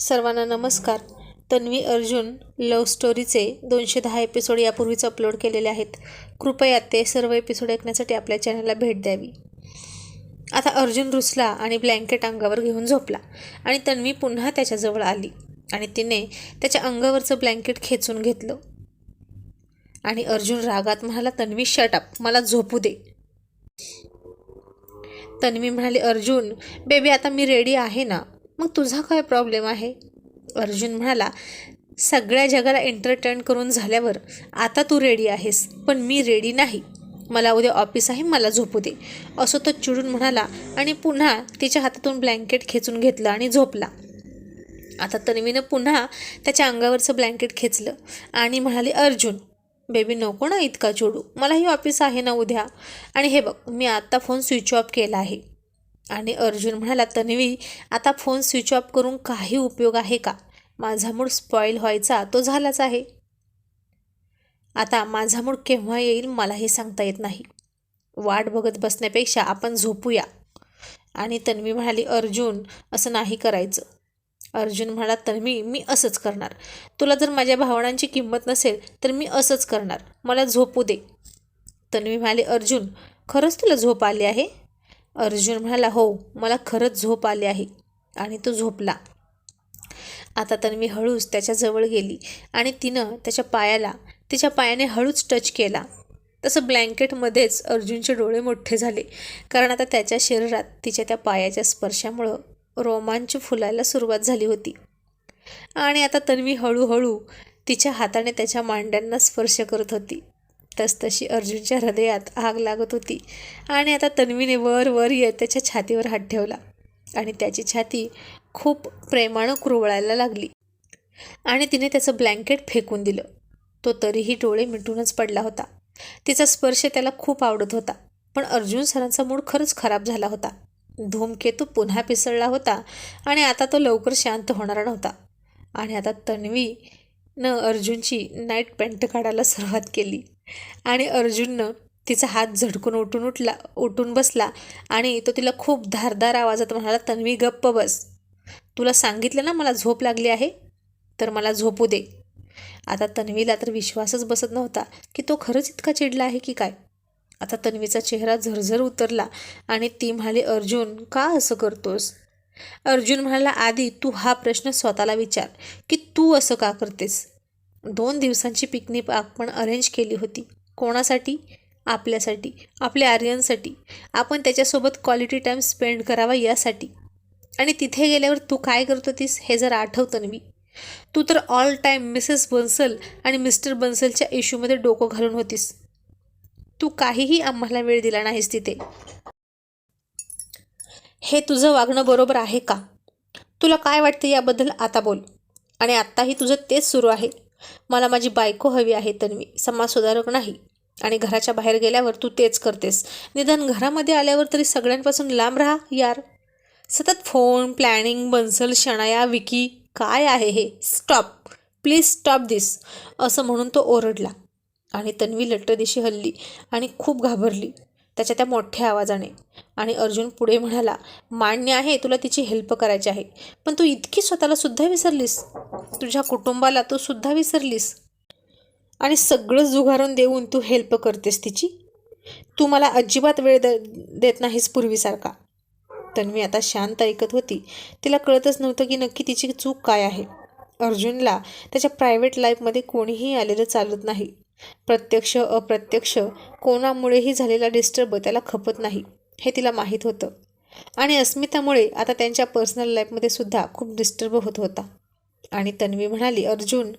सर्वांना नमस्कार. तन्वी अर्जुन लव्ह स्टोरीचे दोनशे दहा एपिसोड यापूर्वीच अपलोड केलेले आहेत. कृपया ते सर्व एपिसोड ऐकण्यासाठी आपल्या चॅनलला भेट द्यावी. आता अर्जुन रुसला आणि ब्लँकेट अंगावर घेऊन झोपला आणि तन्वी पुन्हा त्याच्याजवळ आली आणि तिने त्याच्या अंगावरचं ब्लँकेट खेचून घेतलं. आणि अर्जुन रागात म्हणाला तन्वी शटअप मला झोपू दे. तन्वी म्हणाली अर्जुन बेबी आता मी रेडी आहे ना? मग तुझा काय प्रॉब्लेम आहे? अर्जुन म्हणाला सगळ्या जगाला एंटरटेन करून झाल्यावर आता तू रेडी आहेस पण मी रेडी नाही. मला उद्या ऑफिस आहे मला झोपू दे. असं तो चिडून म्हणाला आणि पुन्हा तिच्या हातातून ब्लँकेट खेचून घेतलं आणि झोपला. आता तन्वीनं पुन्हा त्याच्या अंगावरचं ब्लँकेट खेचलं आणि म्हणाली अर्जुन बेबी नको ना इतका चिडू. मलाही ऑफिस आहे ना उद्या. आणि हे बघ मी आत्ता फोन स्विच ऑफ केला आहे. आणि अर्जुन म्हणाला तन्वी आता फोन स्विच ऑफ करून काही उपयोग आहे का? माझा मूड स्पॉईल व्हायचा तो झालाच आहे. आता माझा मूड केव्हा येईल मलाही सांगता येत नाही. वाट बघत बसण्यापेक्षा आपण झोपूया. आणि तन्वी म्हणाली अर्जुन असं नाही करायचं. अर्जुन म्हणाला तन्वी मी असंच करणार. तुला जर माझ्या भावनांची किंमत नसेल तर मी असंच करणार. मला झोपू दे. तन्वी म्हणाली अर्जुन खरंच तुला झोप आली आहे? अर्जुन म्हणाला हो मला खरंच झोप आली आहे. आणि तो झोपला. आता तन्वी हळूच त्याच्याजवळ गेली आणि तिनं त्याच्या पायाला तिच्या पायाने हळूच टच केला. तसं ब्लँकेटमध्येच अर्जुनचे डोळे मोठे झाले कारण आता त्याच्या शरीरात तिच्या त्या पायाच्या स्पर्शामुळं रोमांच फुलायला सुरुवात झाली होती. आणि आता तन्वी हळूहळू तिच्या हाताने त्याच्या मांड्यांना स्पर्श करत होती. तसतशी अर्जुनच्या हृदयात आग लागत होती. आणि आता तन्वीने वर वर येत त्याच्या छातीवर हात ठेवला. आणि त्याची छाती खूप प्रेमानं कुरवळायला लागली. आणि तिने त्याचं ब्लँकेट फेकून दिलं. तो तरीही डोळे मिटूनच पडला होता. तिचा स्पर्श त्याला खूप आवडत होता. पण अर्जुन सरांचा मूड खरंच खराब झाला होता. धूमकेतू पुन्हा पिसळला होता आणि आता तो लवकर शांत होणारा नव्हता. आणि आता तन्वीनं अर्जुनची नाईट पॅन्ट काढायला सुरुवात केली. आणि अर्जुननं तिचा हात झटकून उठून उठला उठून बसला आणि तो तिला खूप धारदार आवाजात म्हणाला तन्वी गप्प बस. तुला सांगितलं ना मला झोप लागली आहे? तर मला झोपू दे. आता तन्वीला तर विश्वासच बसत नव्हता की तो खरंच इतका चिडला आहे की काय. आता तन्वीचा चेहरा झरझर उतरला आणि ती म्हणाली अर्जुन का असं करतोस? अर्जुन म्हणाला आधी तू हा प्रश्न स्वतःला विचार की तू असं का करतेस? दोन दिवसांची पिकनिक आपण अरेंज केली होती. कोणासाठी? आपल्यासाठी. आपल्या आर्यनसाठी आपण त्याच्यासोबत क्वालिटी टाईम स्पेंड करावा यासाठी. आणि तिथे गेल्यावर तू काय करत होतीस हे जर आठवतं मी. तू तर ऑल टाईम मिसेस बन्सल आणि मिस्टर बन्सलच्या इश्यूमध्ये डोकं घालून होतीस. तू काहीही आम्हाला वेळ दिला नाहीस तिथे. हे तुझं वागणं बरोबर आहे का? तुला काय वाटतं याबद्दल आता बोल. आणि आत्ताही तुझं तेच सुरू आहे. मला माझी बायको हवी आहे तन्वी समाजसुधारक नाही. आणि घराच्या बाहेर गेल्यावर तू तेच करतेस. निदान घरामध्ये आल्यावर तरी सगळ्यांपासून लांब राहा यार. सतत फोन प्लॅनिंग बन्सल शणाया विकी काय आहे हे? स्टॉप. Please stop this. असं म्हणून तो ओरडला. आणि तन्वी लट्टदिशी हल्ली आणि खूप घाबरली. त्याच्या त्या मोठ्या आवाजाने. आणि अर्जुन पुढे म्हणाला मान्य आहे तुला तिची हेल्प करायची आहे. पण तू इतकी स्वतःला सुद्धा विसरलीस. तुझ्या कुटुंबाला तू सुद्धा विसरलीस. आणि सगळं जुगारून देऊन तू हेल्प करतेस तिची? तू मला अजिबात वेळ द देत नाहीस पूर्वीसारखा. तन्वी आता शांत ऐकत होती. तिला कळतच नव्हतं की नक्की तिची चूक काय आहे. अर्जुनला त्याच्या प्रायव्हेट लाईफमध्ये कोणीही आलेलं चालत नाही. प्रत्यक्ष अप्रत्यक्ष कोणामुळेही झालेला डिस्टर्ब त्याला खपत नाही हे तिला माहीत होतं. आणि अस्मितामुळे आता त्यांच्या पर्सनल लाईफमध्ये सुद्धा खूप डिस्टर्ब होत होता. आणि तन्वी म्हणाली अर्जुन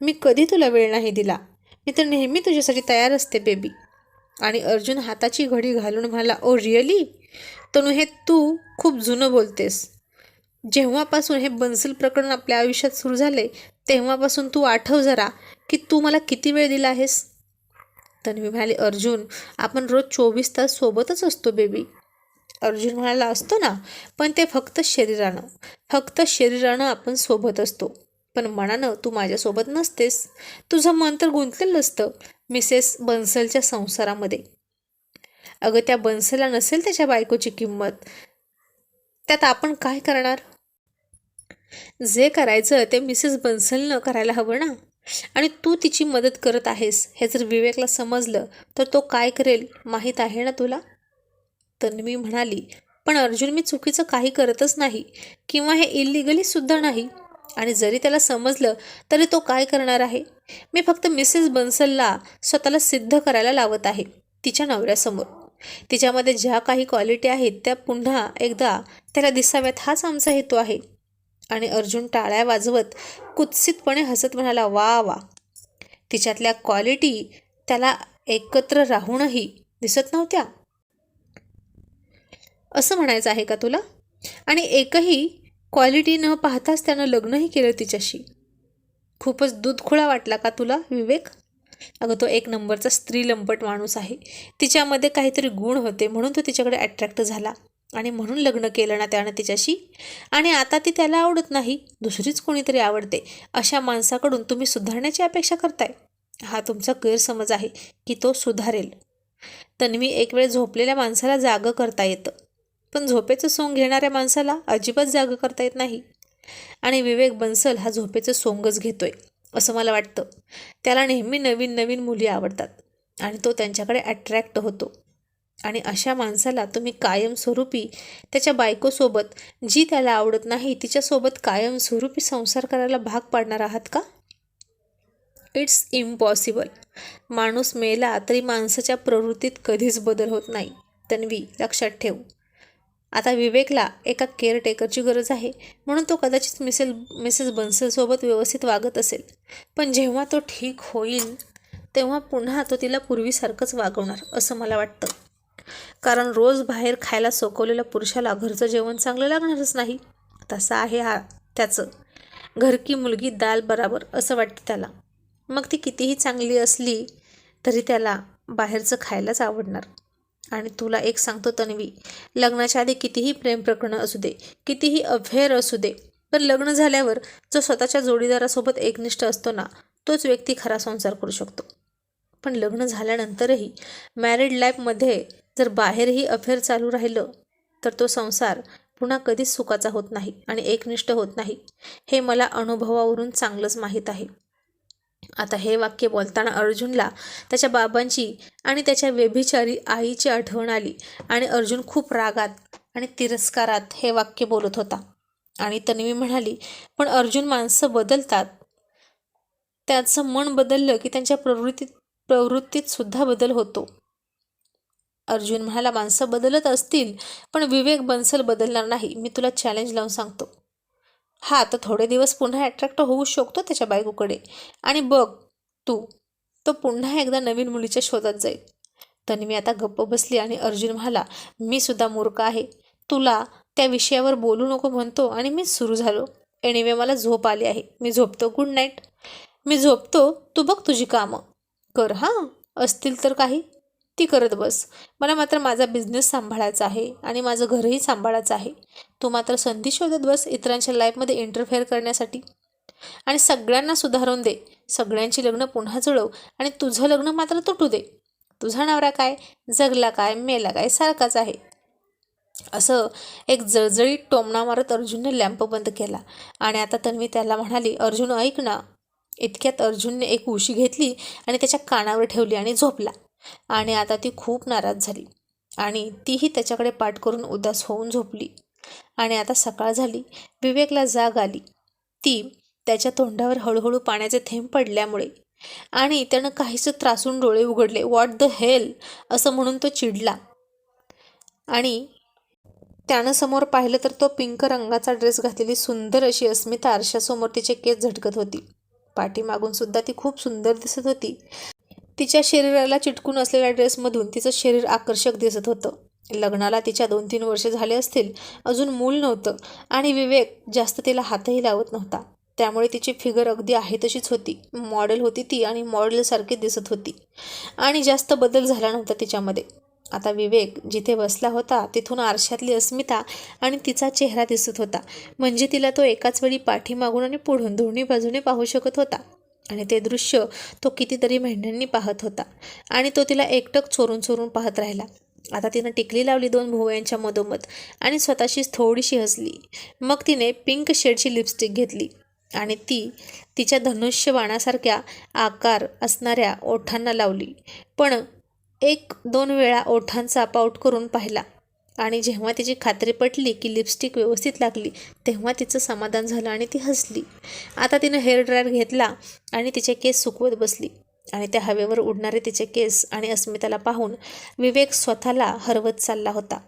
मी कधी तुला वेळ नाही दिला? मी तर नेहमी तुझ्यासाठी तयार असते बेबी आणि अर्जुन हाताची घडी घालून म्हणाला oh, ओ रिअली तनु हे तू खूप जुनं बोलतेस. जेव्हापासून हे बन्सल प्रकरण आपल्या आयुष्यात सुरू झाले तेव्हापासून तू आठव जरा. की तू मला किती वेळ दिला आहेस? तन्वी म्हणाली अर्जुन आपण रोज चोवीस तास सोबतच असतो बेबी. अर्जुन म्हणाला असतो ना पण ते फक्त शरीरानं फक्त शरीरानं आपण सोबत असतो. पण मनानं तू माझ्यासोबत नसतेस. तुझं मन तर गुंतलेलं असतं मिसेस बन्सलच्या संसारामध्ये. अगं त्या बन्सलला नसेल त्याच्या बायकोची किंमत. त्यात आपण काय करणार? जे करायचं ते मिसेस बन्सलनं करायला हवं ना. आणि तू तिची मदत करत आहेस हे जर विवेकला समजलं तर तो काय करेल माहीत आहे ना तुला? तन्वी म्हणाली पण अर्जुन मी चुकीचं काही करतच नाही किंवा हे इलिगली सुद्धा नाही. आणि जरी त्याला समजलं तरी तो काय करणार आहे? मी फक्त मिसेस बन्सलला स्वतःला सिद्ध करायला लावत आहे तिच्या नवऱ्यासमोर. तिच्यामध्ये ज्या काही क्वालिटी आहेत त्या पुन्हा एकदा त्याला दिसाव्यात हाच आमचा हेतू आहे. आणि अर्जुन टाळ्या वाजवत कुत्सितपणे हसत म्हणाला वा वा. तिच्यातल्या क्वालिटी त्याला एकत्र राहूनही दिसत नव्हत्या. असं म्हणायचं आहे का तुला? आणि एकही क्वालिटी न पाहताच त्यानं लग्नही केलं तिच्याशी. खूपच दूधखुळा वाटला का तुला विवेक? अगं तो एक नंबरचा स्त्री लंपट माणूस आहे. तिच्यामध्ये काहीतरी गुण होते म्हणून तो तिच्याकडे अट्रॅक्ट झाला. आणि म्हणून लग्न केलं ना त्यानं तिच्याशी. आणि आता ती त्याला आवडत नाही दुसरीच कोणीतरी आवडते अशा माणसाकडून तुम्ही सुधारण्याची अपेक्षा करताय. हा तुमचा गैरसमज आहे की तो सुधारेल. तन्वी एक वेळ झोपलेल्या माणसाला जागं करता येतं. पण झोपेचं सोंग घेणाऱ्या माणसाला अजिबात जागं करता येत नाही. आणि विवेक बन्सल हा झोपेचं सोंगच घेतोय असं मला वाटतं. त्याला नेहमी नवीन नवीन मुली आवडतात. आणि तो त्यांच्याकडे अट्रॅक्ट होतो. आणि अशा माणसाला तुम्ही कायमस्वरूपी त्याच्या बायकोसोबत जी त्याला आवडत नाही तिच्यासोबत कायमस्वरूपी संसार करायला भाग पाडणार आहात का? इट्स इम्पॉसिबल माणूस मेला तरी माणसाच्या प्रवृत्तीत कधीच बदल होत नाही. तन्वी लक्षात ठेव. आता विवेकला एका केअरटेकरची गरज आहे. म्हणून तो कदाचित मिसेल मिसेस बन्सलसोबत व्यवस्थित वागत असेल. पण जेव्हा तो ठीक होईल तेव्हा पुन्हा तो तिला पूर्वीसारखंच वागवणार असं मला वाटतं. कारण रोज बाहेर खायला सोकवलेल्या पुरुषाला घरचं जेवण चांगलं लागणारच नाही. तसं आहे हा त्याचं. घरकी मुलगी दाल बराबर असं वाटतं त्याला. मग ती कितीही चांगली असली तरी त्याला बाहेरचं खायलाच आवडणार. आणि तुला एक सांगतो तन्वी लग्नाच्या आधी कितीही प्रेम प्रकरणं असू दे कितीही अफेअर असू दे पण लग्न झाल्यावर जो स्वतःच्या जोडीदारासोबत एकनिष्ठ असतो ना तोच व्यक्ती खरा संसार करू शकतो. पण लग्न झाल्यानंतरही मॅरिड लाईफमध्ये जर बाहेरही अफेअर चालू राहिलं तर तो संसार पुन्हा कधीच सुखाचा होत नाही आणि एकनिष्ठ होत नाही. हे मला अनुभवावरून चांगलंच माहीत आहे. आता हे वाक्य बोलताना अर्जुनला त्याच्या बाबांची आणि त्याच्या व्यभिचारी आईची आठवण आली आणि अर्जुन खूप रागात आणि तिरस्कारात हे वाक्य बोलत होता. आणि तन्वी म्हणाली पण अर्जुन माणसं बदलतात. त्याचं मन बदललं की त्यांच्या प्रवृत्तीत प्रवृत्तीत सुद्धा बदल होतो. अर्जुन म्हणाला माणसं बदलत असतील पण विवेक बन्सल बदलणार नाही. मी तुला चॅलेंज लावून सांगतो. हा तर थोडे दिवस पुन्हा अट्रॅक्ट होऊ शकतो त्याच्या बायकोकडे. आणि बघ तू तो पुन्हा एकदा नवीन मुलीच्या शोधात जाईल. तन्वी आता गप्प बसली आणि अर्जुन म्हणाला मी सुद्धा मूर्ख आहे. तुला त्या विषयावर बोलू नको म्हणतो आणि मी सुरू झालो. एनिवे मला झोप आली आहे. मी झोपतो. गुड नाईट मी झोपतो. तू बघ तुझी कामं. कर हां. असतील तर काही. ती करत बस. मला मात्र माझा बिझनेस सांभाळायचा आहे आणि माझं घरही सांभाळायचं आहे. तू मात्र संधी शोधत बस इतरांच्या लाईफमध्ये इंटरफेअर करण्यासाठी. आणि सगळ्यांना सुधारून दे. सगळ्यांची लग्न पुन्हा जुळव आणि तुझं लग्न मात्र तुटू दे. तुझा नवरा काय? जगला काय? मेला काय? सारखाच आहे. असं एक जळजळीत टोमणा मारत अर्जुनने लॅम्प बंद केला आणि आता तन्वी त्याला म्हणाली अर्जुन ऐक ना. इतक्यात अर्जुनने एक उशी घेतली आणि त्याच्या कानावर ठेवली आणि झोपला. आणि आता ती खूप नाराज झाली. आणि तीही त्याच्याकडे पाठ करून उदास होऊन झोपली. आणि आता सकाळ झाली. विवेकला जाग आली. ती त्याच्या तोंडावर हळूहळू पाण्याचे थेंब पडल्यामुळे. आणि त्यानं काहीसं त्रासून डोळे उघडले. वॉट द हेल असं म्हणून तो चिडला. आणि त्यानं समोर पाहिलं तर तो पिंक रंगाचा ड्रेस घातलेली सुंदर अशी अस्मिता आरशासमोर तिचे केस झटकत होती. पाठीमागून सुद्धा ती खूप सुंदर दिसत होती. तिच्या शरीराला चिटकून असलेल्या ड्रेसमधून तिचं शरीर आकर्षक दिसत होतं. लग्नाला तिच्या दोन तीन वर्ष झाले असतील अजून मूल नव्हतं आणि विवेक जास्त तिला हातही लावत नव्हता. त्यामुळे तिची फिगर अगदी आहे तशीच होती. मॉडेल होती ती आणि मॉडेलसारखी दिसत होती. आणि जास्त बदल झाला नव्हता तिच्यामध्ये. आता विवेक जिथे बसला होता तिथून आरशातली अस्मिता आणि तिचा चेहरा दिसत होता. म्हणजे तिला तो एकाच वेळी पाठीमागून आणि पुढून दोन्ही बाजूने पाहू शकत होता. आणि ते दृश्य तो कितीतरी महिन्यांनी पाहत होता. आणि तो तिला एकटक चोरून चोरून पाहत राहिला. आता तिनं टिकली लावली दोन भुवयांच्या मधोमध आणि स्वतःशीच थोडीशी हसली. मग तिने पिंक शेडची लिपस्टिक घेतली आणि ती तिच्या धनुष्यबाणासारख्या आकार असणाऱ्या ओठांना लावली. पण एक दोन वेळा ओठांचा पाऊट करून पाहिला. आणि जेव्हा तिची खात्री पटली की लिपस्टिक व्यवस्थित लागली तेव्हा तिचं समाधान झालं आणि ती हसली. आता तिनं हेअर ड्रायर घेतला आणि तिचे केस सुकवत बसली. आणि त्या हवेवर उडणारे तिचे केस आणि अस्मिताला पाहून विवेक स्वतःला हरवत चालला होता.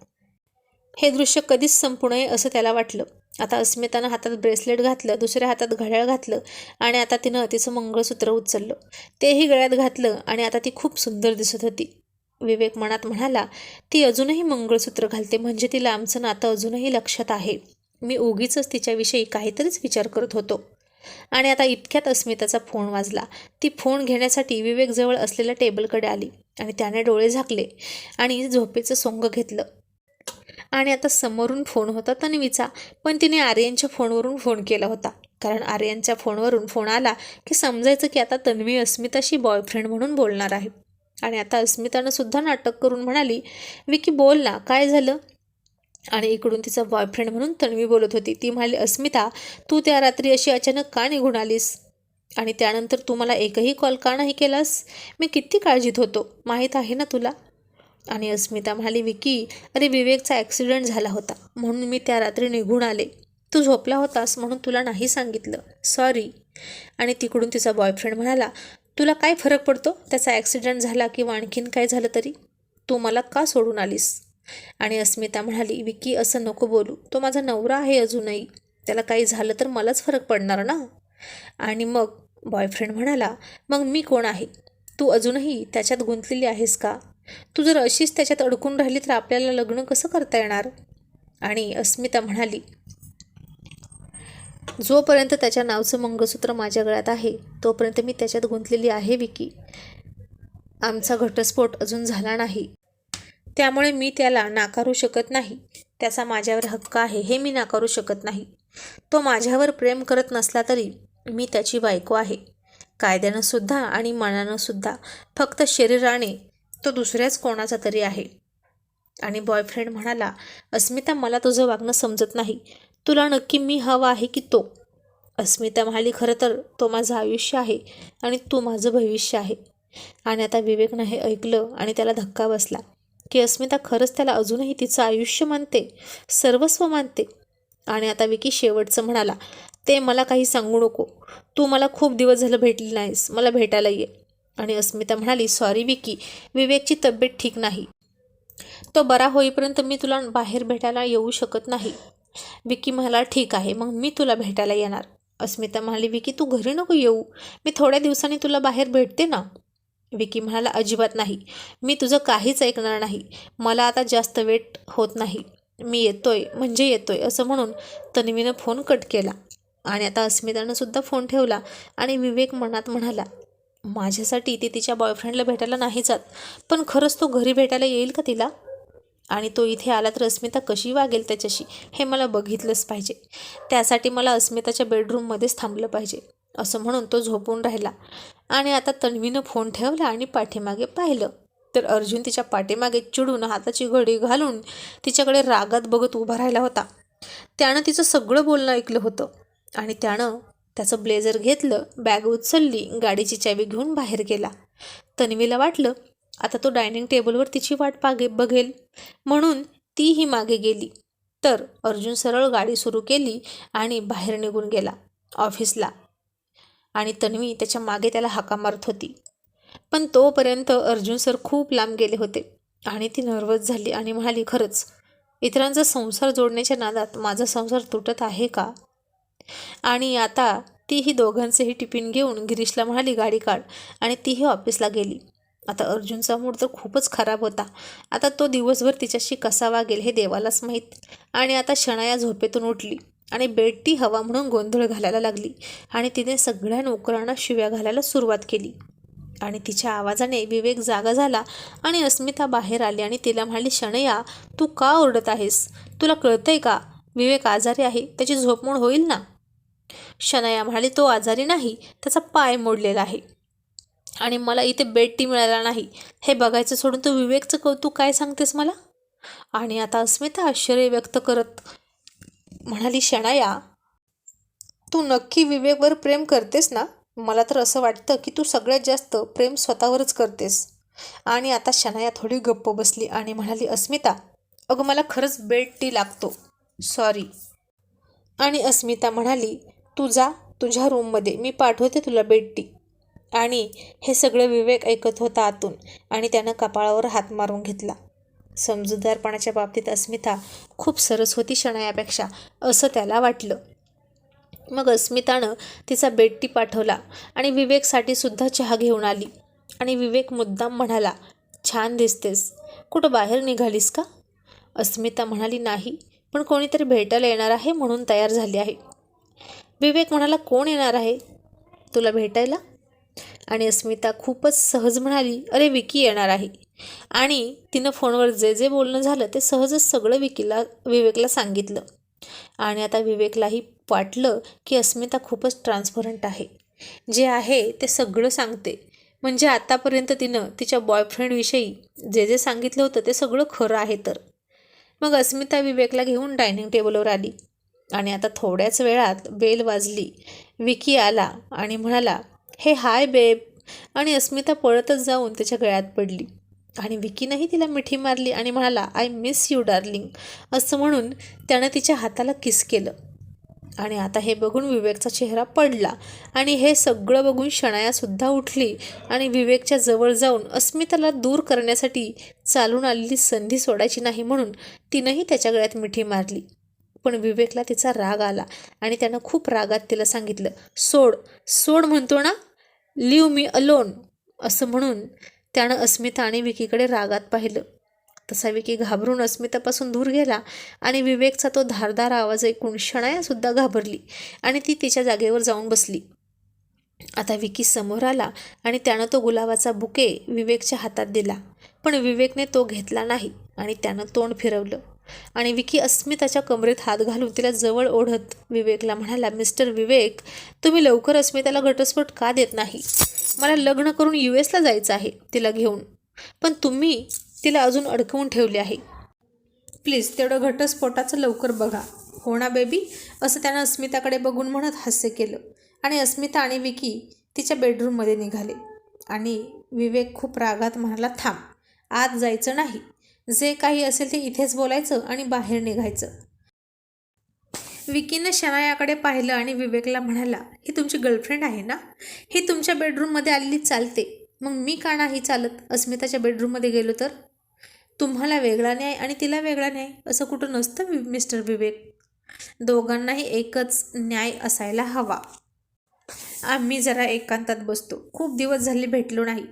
हे दृश्य कधीच संपू नये असं त्याला वाटलं. आता अस्मितानं हातात ब्रेसलेट घातलं दुसऱ्या हातात घड्याळ घातलं आणि आता तिनं तिचं मंगळसूत्र उचललं. तेही गळ्यात घातलं आणि आता ती खूप सुंदर दिसत होती. विवेक मनात म्हणाला ती अजूनही मंगळसूत्र घालते म्हणजे तिला आमचं नातं अजूनही लक्षात आहे. मी उगीच तिच्याविषयी काहीतरीच विचार करत होतो. आणि आता इतक्यात अस्मिताचा फोन वाजला. ती फोन घेण्यासाठी विवेकजवळ असलेल्या टेबलकडे आली आणि त्याने डोळे झाकले आणि झोपेचं सोंग घेतलं. आणि आता समोरून फोन होता तन्वीचा पण तिने आर्यनच्या फोनवरून फोन केला होता. कारण आर्यनच्या फोनवरून फोन आला की समजायचं की आता तन्वी अस्मिताशी बॉयफ्रेंड म्हणून बोलणार आहे. आणि आता अस्मितानं सुद्धा नाटक करून म्हणाली विकी बोल ना काय झालं? आणि इकडून तिचा बॉयफ्रेंड म्हणून तन्वी बोलत होती. ती म्हणाली अस्मिता तू त्या रात्री अशी अचानक का निघून आलीस? आणि त्यानंतर तू मला एकही कॉल का नाही केलास? मी किती काळजीत होतो माहीत आहे ना तुला? आणि अस्मिता म्हणाली विकी अरे विवेकचा ॲक्सिडेंट झाला होता म्हणून मी त्या रात्री निघून आले. तू झोपला होतास म्हणून तुला नाही सांगितलं. सॉरी आणि तिकडून तिचा बॉयफ्रेंड म्हणाला तुला काय फरक पडतो? त्याचा ॲक्सिडेंट झाला किंवा आणखीन काय झालं तरी? तू मला का सोडून आलीस? आणि अस्मिता म्हणाली विकी असं नको बोलू. तो माझा नवरा आहे अजूनही. त्याला काही झालं तर मलाच फरक पडणार ना? आणि मग बॉयफ्रेंड म्हणाला मग मी कोण आहे? तू अजूनही त्याच्यात गुंतलेली आहेस का? तू जर अशीच त्याच्यात अडकून राहिली तर आपल्याला लग्न कसं करता येणार? आणि अस्मिता म्हणाली जोपर्यंत त्याच्या नावचं मंगळसूत्र माझ्या गळ्यात आहे तोपर्यंत मी त्याच्यात गुंतलेली आहे विकी. आमचा घटस्फोट अजून झाला नाही. त्यामुळे मी त्याला नाकारू शकत नाही. त्याचा माझ्यावर हक्क आहे हे मी नाकारू शकत नाही. तो माझ्यावर प्रेम करत नसला तरी मी त्याची बायको आहे. कायद्यानं सुद्धा आणि मनानं सुद्धा फक्त शरीराने तो दुसऱ्याच कोणाचा तरी आहे. आणि बॉयफ्रेंड म्हणाला अस्मिता मला तुझं वागणं समजत नाही. तुला नक्की मी हवा आहे की तो? अस्मिता म्हणाली खरं तर तो माझं आयुष्य आहे आणि तू माझं भविष्य आहे. आणि आता विवेकनं हे ऐकलं आणि त्याला धक्का बसला की अस्मिता खरंच त्याला अजूनही तिचं आयुष्य मानते सर्वस्व मानते. आणि आता विकी शेवटचं म्हणाला ते मला काही सांगू नको. तू मला खूप दिवस झालं भेटली नाहीस मला भेटायला ये. आणि अस्मिता म्हणाली सॉरी विकी विवेकची तब्येत ठीक नाही. तो बरा होईपर्यंत मी तुला बाहेर भेटायला येऊ शकत नाही. विकी म्हणाला ठीक आहे मग मी तुला भेटायला येणार. अस्मिता म्हणाली विकी तू घरी नको येऊ. मी थोड्या दिवसांनी तुला बाहेर भेटते ना. विकी म्हणाला अजिबात नाही. मी तुझं काहीच ऐकणार नाही. मला आता जास्त वेट होत नाही. मी येतोय म्हणजे येतोय असं म्हणून तन्वीनं फोन कट केला. आणि आता अस्मितानं सुद्धा फोन ठेवला आणि विवेक मनात म्हणाला माझ्यासाठी ती तिच्या बॉयफ्रेंडला भेटायला नाही जात पण खरंच तो घरी भेटायला येईल का तिला? आणि तो इथे आला तर अस्मिता कशी वागेल त्याच्याशी हे मला बघितलंच पाहिजे. त्यासाठी मला अस्मिताच्या बेडरूममध्येच थांबलं पाहिजे असं म्हणून तो झोपून राहिला. आणि आता तन्वीनं फोन ठेवला आणि पाठीमागे पाहिलं. तर अर्जुन तिच्या पाठीमागे चिडून हाताची घडी घालून तिच्याकडे रागात बघत उभा राहिला होता. त्यानं तिचं सगळं बोलणं ऐकलं होतं आणि त्यानं त्याचं ब्लेझर घेतलं बॅग उचलली गाडीची चावी घेऊन बाहेर गेला. तन्वीला वाटलं आता तो डायनिंग टेबलवर तिची वाट पागे बघेल. म्हणून तीही मागे गेली. तर अर्जुन सरळ गाडी सुरू केली आणि बाहेर निघून गेला ऑफिसला. आणि तन्वी त्याच्यामागे त्याला हाका मारत होती. पण तोपर्यंत अर्जुन सर खूप लांब गेले होते आणि ती नर्वस झाली आणि म्हणाली खरंच इतरांचा संसार जोडण्याच्या नादात माझा संसार तुटत आहे का? आणि आता तीही दोघांचेही टिफिन घेऊन गिरीशला म्हणाली गाडी काढ. आणि तीही ऑफिसला गेली. आता अर्जुनचा मूड तर खूपच खराब होता. आता तो दिवसभर तिच्याशी कसा वागेल हे देवालाच माहीत. आणि आता शणाया झोपेतून उठली आणि बेडटी हवा म्हणून गोंधळ घालायला लागली आणि तिने सगळ्या नोकरांना शिव्या घालायला सुरुवात केली. आणि तिच्या आवाजाने विवेक जागा झाला आणि अस्मिता बाहेर आली आणि तिला म्हणाली शणया तू का ओरडत आहेस? तुला कळतंय का? विवेक आजारी आहे त्याची झोपमोड होईल ना? शनया म्हणाली तो आजारी नाही त्याचा पाय मोडलेला आहे. आणि मला इथे बेड टी मिळाला नाही. हे बघायचं सोडून तू विवेकचं कौतुक काय सांगतेस मला? आणि आता अस्मिता आश्चर्य व्यक्त करत म्हणाली शणाया तू नक्की विवेकवर प्रेम करतेस ना? मला तर असं वाटतं की तू सगळ्यात जास्त प्रेम स्वतःवरच करतेस. आणि आता शनाया थोडी गप्प बसली आणि म्हणाली अस्मिता अगं मला खरंच बेड टी लागतो. सॉरी. आणि अस्मिता म्हणाली तू जा तुझ्या रूममध्ये. मी पाठवते तुला बेड टी. आणि हे सगळं विवेक ऐकत होता आतून आणि त्यानं कपाळावर हात मारून घेतला. समजूतदारपणाच्या बाबतीत अस्मिता खूप सरस होती शनायापेक्षा असं त्याला वाटलं. मग अस्मितानं तिचा बेट्टी पाठवला आणि विवेकसाठी सुद्धा चहा घेऊन आली. आणि विवेक मुद्दाम म्हणाला छान दिसतेस. कुठं बाहेर निघालीस का? अस्मिता म्हणाली नाही पण कोणीतरी भेटायला येणार आहे म्हणून तयार झाली आहे. विवेक म्हणाला कोण येणार आहे? तुला भेटायला? आणि अस्मिता खूपच सहज म्हणाली अरे विकी येणार आहे. आणि तिनं फोनवर जे जे बोलणं झालं ते सहजच सगळं विकीला विवेकला सांगितलं. आणि आता विवेकलाही वाटलं की अस्मिता खूपच ट्रान्सपरंट आहे. जे आहे ते सगळं सांगते. म्हणजे आतापर्यंत तिनं तिच्या बॉयफ्रेंडविषयी जे जे सांगितलं होतं ते सगळं खरं आहे तर. मग अस्मिता विवेकला घेऊन डायनिंग टेबलवर आली. आणि आता थोड्याच वेळात बेल वाजली. विकी आला आणि म्हणाला हे हाय बेब. आणि अस्मिता पळतच जाऊन त्याच्या गळ्यात पडली. आणि विकीनंही तिला मिठी मारली आणि म्हणाला आय मिस यू डार्लिंग असं म्हणून त्यानं तिच्या हाताला किस केलं. आणि आता हे बघून विवेकचा चेहरा पडला. आणि हे सगळं बघून शनायासुद्धा उठली आणि विवेकच्या जवळ जाऊन अस्मिताला दूर करण्यासाठी चालून आलेली संधी सोडायची नाही म्हणून तिनंही त्याच्या गळ्यात मिठी मारली. पण विवेकला तिचा राग आला आणि त्यानं खूप रागात तिला सांगितलं सोड सोड म्हणतो ना. लिव मी अलोन असं म्हणून त्यानं अस्मिता आणि विकीकडे रागात पाहिलं. तसा विकी घाबरून अस्मितापासून दूर गेला आणि विवेकचा तो धारदार आवाज ऐकून शणायासुद्धा घाबरली आणि ती तिच्या जागेवर जाऊन बसली. आता विकी समोर आला आणि त्यानं तो गुलाबाचा बुके विवेकच्या हातात दिला पण विवेकने तो घेतला नाही आणि त्यानं तोंड फिरवलं. आणि विकी अस्मिताच्या कमरेत हात घालून तिला जवळ ओढत विवेकला म्हणाला मिस्टर विवेक तुम्ही लवकर अस्मिताला घटस्फोट का देत नाही? मला लग्न करून यू एसला जायचं आहे तिला घेऊन. पण तुम्ही तिला अजून अडकवून ठेवले आहे. प्लीज तेवढं घटस्फोटाचं लवकर बघा. हो ना बेबी? असं त्यानं अस्मिताकडे बघून म्हणत हास्य केलं. आणि अस्मिता आणि विकी तिच्या बेडरूममध्ये निघाले. आणि विवेक खूप रागात म्हणाला थांब आत जायचं नाही. जे काही असेल ते इथेच बोलायचं आणि बाहेर निघायचं. विकीनं शनायाकडे पाहिलं आणि विवेकला म्हणाला ही तुमची गर्लफ्रेंड आहे ना? ही तुमच्या बेडरूममध्ये आलेली चालते. मग मी का नाही चालत? अस्मिताच्या बेडरूममध्ये गेलो तर? तुम्हाला वेगळा न्याय आणि तिला वेगळा न्याय असं कुठं नसतं वि मिस्टर विवेक. दोघांनाही एकच न्याय असायला हवा. आम्ही जरा एकांतात बसतो. खूप दिवस झाले भेटलो नाही.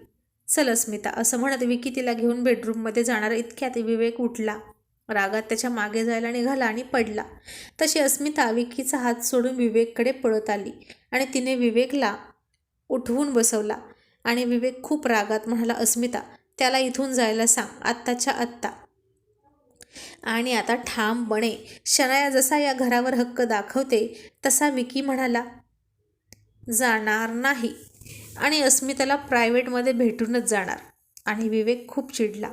चल अस्मिता असं म्हणत विकी तिला घेऊन बेडरूममध्ये जाणार. इतक्यात विवेक उठला. रागात त्याच्यामागे जायला निघाला आणि पडला. तशी अस्मिता विकीचा हात सोडून विवेककडे पळत आली आणि तिने विवेकला उठवून बसवला आणि विवेक खूप रागात म्हणाला अस्मिता त्याला इथून जायला सांग. आत्ताच्या आत्ता. आणि आता ठामपणे शनाया जसा या घरावर हक्क दाखवते तसा विकी म्हणाला जाणार नाही. आणि अस्मिताला प्रायव्हेटमध्ये भेटूनच जाणार. आणि विवेक खूप चिडला.